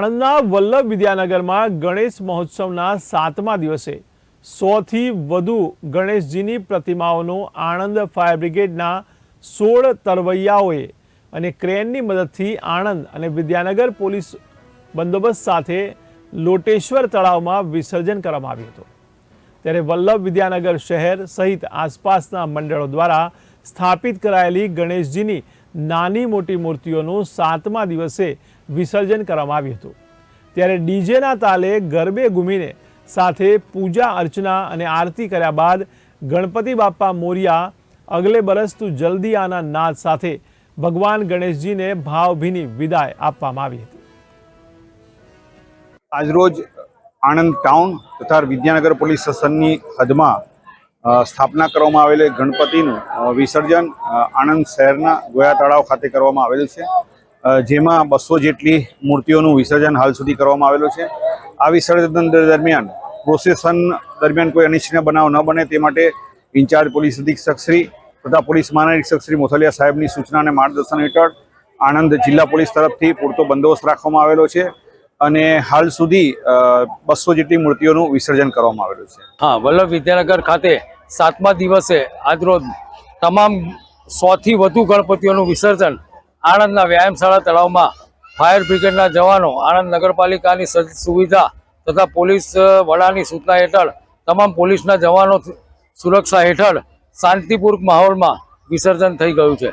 આણંદના વલ્લભ વિદ્યાનગરમાં ગણેશ મહોત્સવના સાતમા દિવસે સોથી વધુ ગણેશજીની પ્રતિમાઓનું આણંદ ફાયર બ્રિગેડના સોળ તરવૈયાઓએ અને ક્રેનની મદદથી આણંદ અને વિદ્યાનગર પોલીસ બંદોબસ્ત સાથે લોટેશ્વર તળાવમાં વિસર્જન કરવામાં આવ્યું હતું. ત્યારે વલ્લભ વિદ્યાનગર શહેર સહિત આસપાસના મંડળો દ્વારા સ્થાપિત કરાયેલી ગણેશજીની નાની મોટી મૂર્તિઓનું સાતમા દિવસે વિસર્જન કરવામાં આવ્યું હતું. ત્યારે ડીજેના તાલે ગરબે ઘૂમીને સાથે પૂજા, અર્ચના અને આરતી કર્યા બાદ ગણપતિ બાપા મોરિયા, અગલે બરસ તું જલ્દી આના નાદ સાથે ભગવાન ગણેશજીને ભાવભીની વિદાય આપવામાં આવી હતી. આજરોજ આણંદ ટાઉન તથા વિદ્યાનગર પોલીસ સ્ટેશનની હદમાં સ્થાપના કરવામાં આવેલી ગણપતિનું વિસર્જન આણંદ શહેરના ગોયા તળાવ ખાતે કરવામાં આવેલું છે. જેમાં બસો જેટલી મૂર્તિઓનું વિસર્જન હાલ સુધી કરવામાં આવેલું છે. આ વિસર્જન દરમિયાન પ્રોસેસન દરમિયાન કોઈ અનિચ્છનીય બનાવ ન બને તે માટે ઇન્ચાર્જ પોલીસ અધિક્ષકશ્રી તથા પોલીસ મહાનિરીક્ષકશ્રી મોથલિયા સાહેબની સૂચના અને માર્ગદર્શન હેઠળ આણંદ જિલ્લા પોલીસ તરફથી પૂરતો બંદોબસ્ત રાખવામાં આવેલો છે અને હાલ સુધી બસો જેટલી મૂર્તિઓનું વિસર્જન કરવામાં આવેલું છે. હા, વલ્લભ વિદ્યાનગર ખાતે સાતમા દિવસે આજરોજ તમામ સોથી વધુ ગણપતિઓનું વિસર્જન આણંદના વ્યાયામશાળા તળાવમાં ફાયર બ્રિગેડના જવાનો, આણંદ નગરપાલિકાની સુવિધા તથા પોલીસ વડાની સૂચના હેઠળ, તમામ પોલીસના જવાનો સુરક્ષા હેઠળ શાંતિપૂર્વક માહોલમાં વિસર્જન થઈ ગયું છે.